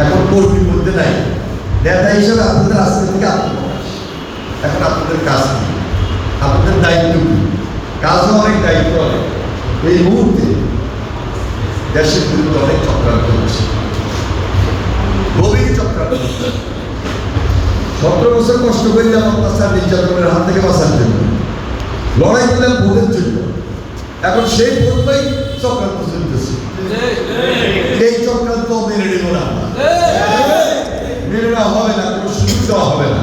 এখন কর্মীর মধ্যে নাই। নেতা হিসেবে আপনাদের আজকে থেকে আত্মপ্রকাশ। এখন আপনাদের কাজ কি? আপনাদের দায়িত্ব কি? কাজও অনেক, দায়িত্ব অনেক। এই মুহূর্তে দেশের বিরুদ্ধে অনেক চক্রান্ত হচ্ছে। গভীর চক্রান্ত হচ্ছে। সতেরো বছর কষ্ট করলাম অত্যাচার নির্যাতনের হাত থেকে বাঁচার জন্য, লড়াই করলাম ভোটের জন্য। এখন সেই ভোটটাই চক্রান্ত এই চক্রান্ত মেনে নেব না। মেনে নেওয়া হবে না, কোনো সুযোগ হবে না।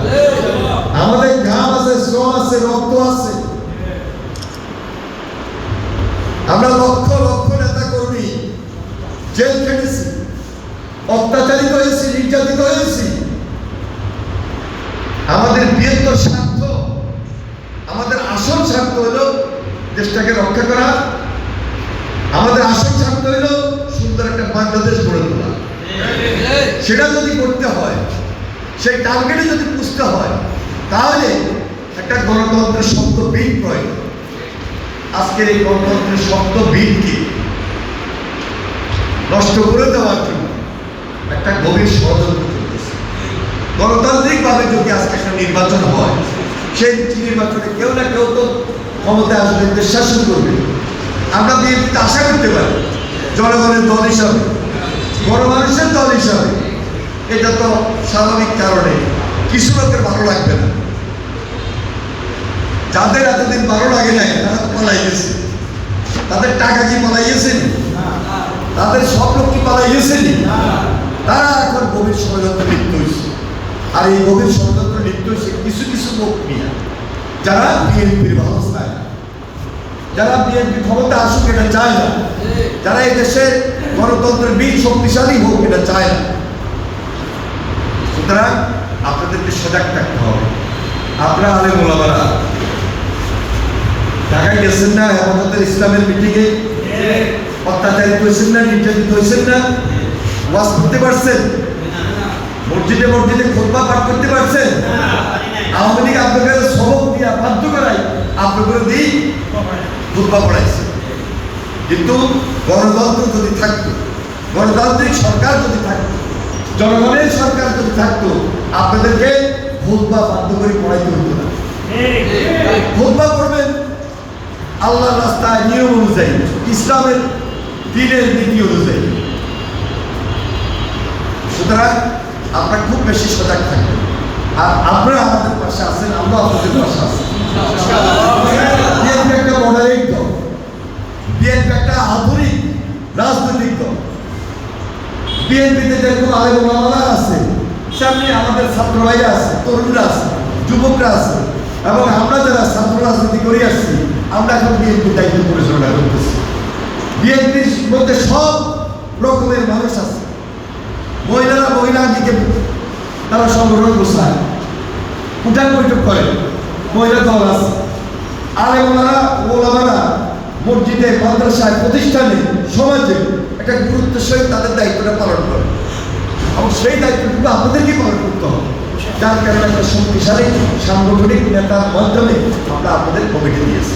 আমাদের ঘাম আছে, শ্রম আছে, রক্ত আছে। আমরা লক্ষ লক্ষ নেতা কর্মী জেল খেটেছি, অত্যাচারিত হয়েছি, নির্যাতিত হয়েছি। আমাদের বৃহত্তর স্বার্থ, আমাদের আসল স্বার্থ হলো দেশটাকে রক্ষা করা। আমাদের আসল স্বার্থ হলো সুন্দর একটা বাংলাদেশ গড়ে তোলা। সেটা যদি করতে হয়, সেই টার্গেটে যদি পুষতে হয়, তাহলে একটা গণতন্ত্রের শব্দ বিন প্রয়োজন আজকের এই গণতন্ত্রের শব্দ বিনকে নষ্ট করে দেওয়ার জন্য একটা গভীর ষড়যন্ত্র চলতেছে। গণতান্ত্রিকভাবে যদি আজকে একটা নির্বাচন হয়, সেই নির্বাচনে কেউ না কেউ তো ক্ষমতায় আসবে শাসন করবে। আমরা বিএনপিতে আশা করতে পারি। জনগণের দল হিসাবে, বড় মানুষের দল হিসাবে। এটা তো স্বাভাবিক কারণে কিছু লোকের ভালো লাগবে না। যাদের এতদিন ভালো লাগে নাই, তারা পালাই গেছে তাদের টাকা কি পালাই গেছে তাদের স্বপ্ন কি পালাই গেছে তারা এখন গভীর ষড়যন্ত্র লিপ্ত হয়েছে আর এই গভীর ষড়যন্ত্র লিপ্ত হয়েছে কিছু কিছু লোক নিয়ে যারা বিএনপির না যারা বিএনপি ক্ষমতা আসুক, এটা চায় না। যারা এই দেশে গণতন্ত্রের বীজ শক্তিশালী হোক, এটা চায় না। সুতরাং আপনাদেরকে সজাগ থাকতে হবে। আপনারা আলে মোলামারা ঢাকায় গেছেন না, হেফাজতের ইসলামের মিটিংয়ে? অত্যাচারিত হয়েছেন না, নির্যাতিত হয়েছেন না? ওয়াজ করতে পারছেন? মসজিদে মসজিদে খোদবা পাঠ করতে পারছেন? আওয়ামী লীগ আপনাদের সবক দিয়া বাধ্য করাই আপনাদের দিই খোদবা পড়াইছে। কিন্তু গণতন্ত্র যদি থাকতো গণতান্ত্রিক সরকার যদি থাকতো জনগণের সরকার যদি থাকতো আপনাদেরকে খোদবা বাধ্য করে পড়াইতে হতো না। খোদবা করবেন আল্লাহর রাস্তায় নিয়ম অনুযায়ী ইসলামের দিনের নীতি অনুযায়ী। সুতরাং আপনারা খুব বেশি সজাগ থাকবেন। আর আপনারা আমাদের পাশে আছেন আমরা আপনাদের পাশে আছি একটা মডারেট দল বিএনপি একটা আধুনিক রাজনৈতিক দল। বিএনপিতে যেরকম আলেম ওলামারা আছে সামনে আমাদের ছাত্র ভাইরা আছে, তরুণরা আছে, যুবকরা আছে, এবং আমরা যারা ছাত্র রাজনীতি করে আসছি, আমরা এখন বিএনপির দায়িত্ব পরিচালনা করতেছি। বিএনপির মধ্যে সব রকমের মানুষ আছে। মহিলারা মহিলা দিকে তারা সংগঠন বসায় উঠান বৈঠক করে, মহিলা দল আছে। আলেম ওনারা ওলামারা মসজিদে, মাদ্রাসায়, প্রতিষ্ঠানে সমাজে একটা গুরুত্বের সহিত তাদের দায়িত্বটা পালন করে। এবং সেই দায়িত্বটুকু আপনাদেরকে পালন করতে হবে। যার কারণে একটা শক্তিশালী, সাংগঠনিক নেতার মাধ্যমে আমরা আপনাদের কমিটি দিয়েছি।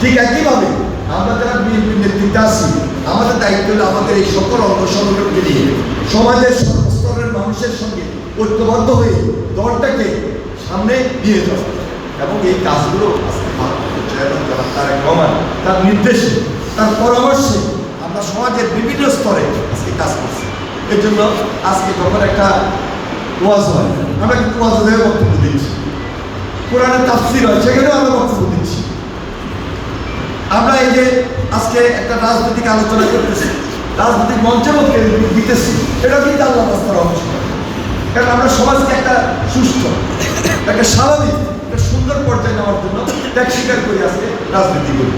ঠিক একইভাবে আমরা যারা বিএনপির নেতৃত্বে আছি, আমাদের দায়িত্ব হলো আমাদের এই সকল অঙ্গ সংগঠনকে নিয়ে সমাজের সর্বস্তরের মানুষের সঙ্গে ঐক্যবদ্ধ হয়ে দলটাকে সামনে নিয়ে যাওয়া এবং এই কাজগুলো আজকে চেয়ারম্যান যারা তার নির্দেশে, তার পরামর্শে আমরা সমাজের বিভিন্ন স্তরে আজকে কাজ করছি। এর জন্য আজকে যখন একটা ওয়াজ হয়, আমরা কিন্তু ওয়াজ বক্তব্য দিচ্ছি। কোরআনের তাফসির হয়, সেখানেও আমরা বক্তব্য দিচ্ছি। আমরা এই যে আজকে একটা রাজনৈতিক আলোচনা করতেছি, রাজনৈতিক মঞ্চে মধ্যে দিতেছি এটা কিন্তু আল্লাহ রাস্তার অংশ। কারণ আমরা সমাজকে একটা সুস্থ, একটা স্বাভাবিক সুন্দর পর্যায়ে নেওয়ার জন্য ত্যাগ স্বীকার করি আজকে রাজনীতি করি।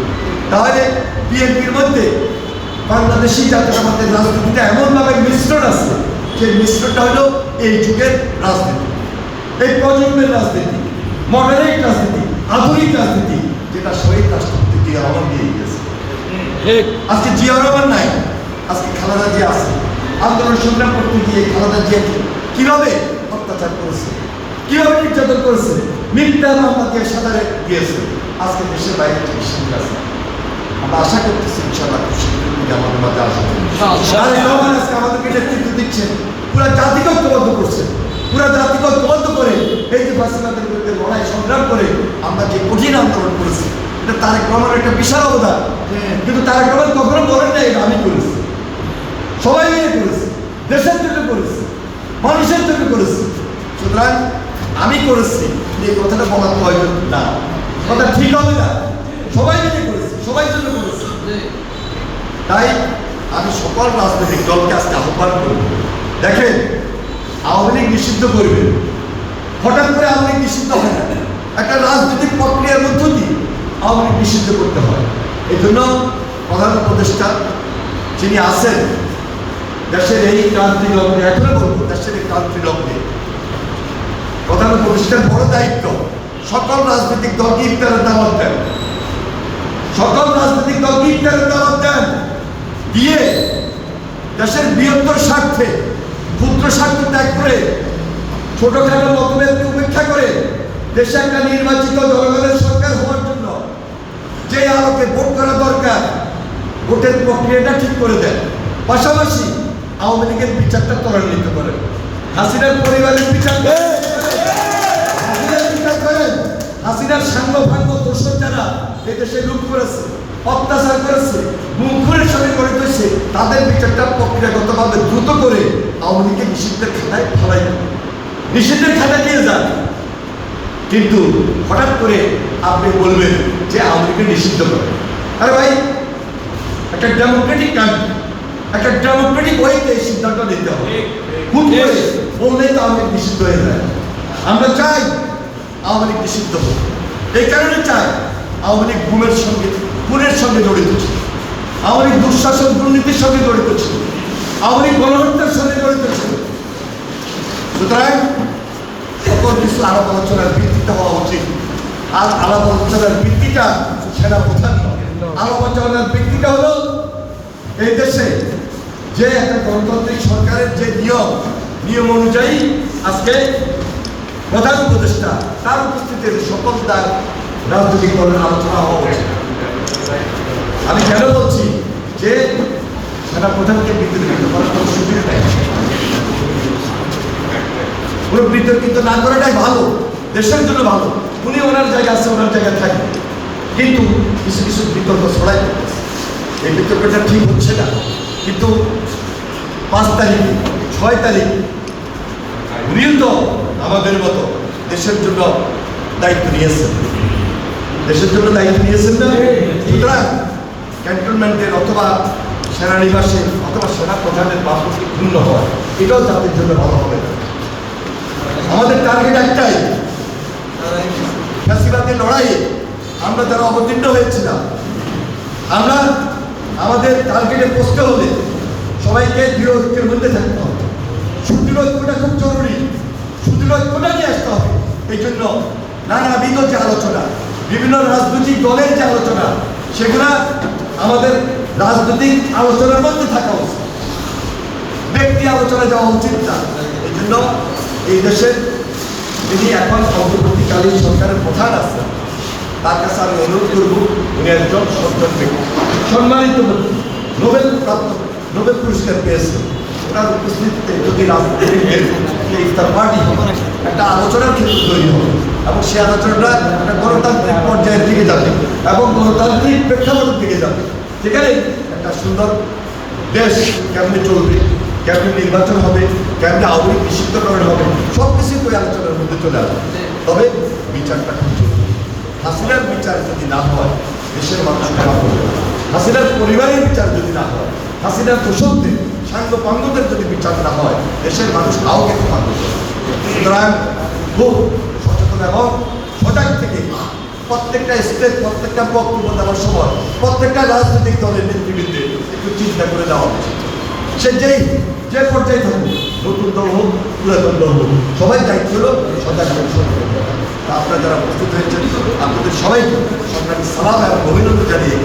তাহলে বিএনপির মধ্যে বাংলাদেশি জাতীয়তাবাদের রাজনীতিটা এমনভাবে মিশ্রণ আছে সেই মিশ্রণটা হলো এই যুগের রাজনীতি। এই প্রজন্মের রাজনীতি, মডারেট রাজনীতি, আধুনিক রাজনীতি, যেটা শহীদ রাষ্ট্রপতি জিয়া রহমান দিয়ে গেছে আজকে জিয়া রহমান নাই, আজকে খালেদা জিয়া আছে। আন্দোলন সংগ্রাম করতে গিয়ে খালেদা জিয়া কীভাবে অত্যাচার করেছে, কীভাবে নির্যাতন করেছে মিথ্যা মামলা দিয়ে সাঁতারে দিয়েছে। আজকে দেশের বাইরে চিকিৎসা আছে। আমরা আশা করতেছি ইনশাআল্লাহ খুব শীঘ্রই আমাদের মাঝে রহমান আজকে আমাদেরকে নেতৃত্ব দিচ্ছেন পুরো জাতিকে ঐক্যবদ্ধ করছেন পুরো জাতিকে ঐক্যবদ্ধ করে এই যে ফাঁসিবাদের বিরুদ্ধে লড়াই সংগ্রাম করে আমরা যে কঠিন আন্দোলন করেছি এটা তারেক রহমানের একটা বিশাল অবদান। কিন্তু তারেক রহমান কখনো বলেন না এটা আমি করেছি। সবাই মিলে করেছি। দেশের জন্য করেছি। মানুষের জন্য করেছি। সুতরাং আমি করেছি এই কথাটা বলা প্রয়োজন না। কথা ঠিক হবে না? সবাই মিলে করেছি, সবাই জন্য করেছি। তাই আমি সকল রাজনৈতিক দলকে আজকে আহ্বান করব। দেখেন, আওয়ামী লীগ নিষিদ্ধ করবে। হঠাৎ করে আওয়ামী লীগ নিষিদ্ধ হয় না। একটা রাজনৈতিক প্রক্রিয়ার মধ্য দিয়ে আওয়ামী লীগ নিষিদ্ধ করতে হয়। এই জন্য প্রধান উপদেষ্টা যিনি আছেন, দেশের এই ক্রান্তি লগ্নে এখনও বলব, দেশের এই ক্রান্তি লগ্নে প্রধান উপদেষ্টার বড় দায়িত্ব। সকল রাজনৈতিক দলকে ইফতারের দাওয়াত দেন? সকল রাজনৈতিক দলকে ইফতারের দাওয়াত দেন? দিয়ে দেশের বৃহত্তর স্বার্থে, ক্ষুদ্র স্বার্থ ত্যাগ করে, ছোটখাটো মতভেদকে উপেক্ষা করে দেশে একটা নির্বাচিত জনগণের সরকার হওয়ার জন্য যে আলোকে ভোট করা দরকার, ভোটের প্রক্রিয়াটা ঠিক করে দেন। পাশাপাশি আওয়ামী লীগের বিচারটা ত্বরান্বিত করেন। হাসিনার পরিবারের বিচার করেন। হাসিনার বিচার করেন হাসিনার সাঙ্গ ভাঙ্গ দোষর যারা এই দেশে লুট করেছে অত্যাচার করেছে মুখের সঙ্গে করে দিয়েছে তাদের বিচারটা প্রক্রিয়াগতভাবে দ্রুত করে আওয়ামী লীগকে নিষিদ্ধের খাতায় ফেলাই। নিষিদ্ধের খাতায় নিয়ে যান কিন্তু হঠাৎ করে আপনি বলবেন যে আওয়ামী লীগকে নিষিদ্ধ করে। আরে ভাই একটা ডেমোক্রেটিক কান্ট্রি একটা ডেমোক্রেটিক ওয়েতে এই সিদ্ধান্ত নিতে হবে। হুট করে বললেই তো আওয়ামী লীগ নিষিদ্ধ হয়ে যায়। আমরা চাই আওয়ামী লীগ নিষিদ্ধ। হোক এই কারণে চাই আওয়ামী লীগ ঘুমের সঙ্গে খুনের সঙ্গে জড়িত ছিল। আওয়ামী লীগ দুঃশাসন, দুর্নীতির সঙ্গে জড়িত ছিল। আওয়ামী লীগ গণহত্যার সঙ্গে জড়িত ছিল। সুতরাং সকল কিছু আলাপ আলোচনার ভিত্তিতে হওয়া উচিত। আর আলাপ আলোচনার ভিত্তিটা সেনা প্রধান। আলাপ আলোচনার ভিত্তিটা হলো এই দেশে যে একটা গণতান্ত্রিক সরকারের যে নিয়ম নিয়ম অনুযায়ী আজকে প্রধান উপদেষ্টা তার উপস্থিতিতে সকল তার রাজনৈতিক দলের আলোচনা হওয়া উচিত। আমি কেন বলছি যে সেনা প্রধানকে বিতর্কিত করার কোনো কোনো বিতর্কিত না করাটাই ভালো, দেশের জন্য ভালো। উনি ওনার জায়গা আছে, ওনার জায়গায় থাকবে। কিন্তু কিছু কিছু বিতর্ক ছড়াই এই বিতর্কটা ঠিক হচ্ছে না। কিন্তু পাঁচ তারিখ, ছয় তারিখ উনিও তো আমাদের মতো দেশের জন্য দায়িত্ব নিয়েছেন। দেশের জন্য দায়িত্ব নিয়েছেন না? সুতরাং ক্যান্টনমেন্টের অথবা সেনানিবাসের অথবা সেনা প্রধানের বাসটি ক্ষুণ্ণ হয়। এটাও জাতির জন্য ভালো হবে না। আমাদের টার্গেট একটাই, ফ্যাসিবাদের লড়াইয়ে আমরা যারা অবতীর্ণ হয়েছিলাম, আমরা আমাদের টার্গেটে পৌঁছতে হলে সবাইকে দৃঢ় মধ্যে থাকতে হবে। সুদৃঢ় খুব জরুরি। নিয়ে আসতে হবে। এই জন্য নানাবিধ যে আলোচনা, বিভিন্ন রাজনৈতিক দলের যে আলোচনা, সেগুলা আমাদের রাজনৈতিক আলোচনার মধ্যে থাকা উচিত। ব্যক্তি আলোচনা যাওয়া উচিত না। এই জন্য এই দেশের যিনি এখন অন্তর্বর্তীকালীন সরকারের প্রধান আছেন, তার কাছে আমি অনুরোধ করব, উনি একজন সজ্জন ব্যক্তি। সম্মানিত নোবেল প্রাপ্ত, নোবেল পুরস্কার পেয়েছেন। ওনার উপস্থিতিতে যদি রাজনীতির যে ইফতার পার্টি একটা আলোচনার ক্ষেত্র তৈরি হবে। এবং সেই আলোচনাটা একটা গণতান্ত্রিক পর্যায়ের দিকে যাবে এবং গণতান্ত্রিক প্রেক্ষাপটের দিকে যাবে। যেখানে একটা সুন্দর দেশ কেমনে চলবে, কেমনে নির্বাচন হবে, কেমনে আওয়ামী নিষিদ্ধকরণ হবে সব কিছুই তো এই আলোচনার মধ্যে চলে আসবে। তবে বিচারটা খুব জরুরি। হাসিনার বিচার যদি না হয়, দেশের মানুষ ক্ষমা করবে হাসিনার পরিবারের বিচার যদি না হয়, হাসিনার দোষকদের সাঙ্গ পাঙ্গদের যদি বিচার না হয়, দেশের মানুষ কাউকে ক্ষমা করবে সুতরাং খুব সচেতন এবং সজাগ থেকে প্রত্যেকটা স্টেট প্রত্যেকটা বক্তব্য দেওয়ার সময় প্রত্যেকটা রাজনৈতিক দলের নেতৃবৃন্দে একটু চিন্তা করে দেওয়া উচিত। সে যেই, যে পর্যায়ে থাকুক, নতুন দল হোক, পুরাতন দল হোক, সবাই দায়িত্ব হলো সজাগ আপনারা যারা প্রস্তুত হয়েছেন, আপনাদের সবাইকে সরকারি সালাম এবং অভিনন্দন জানিয়ে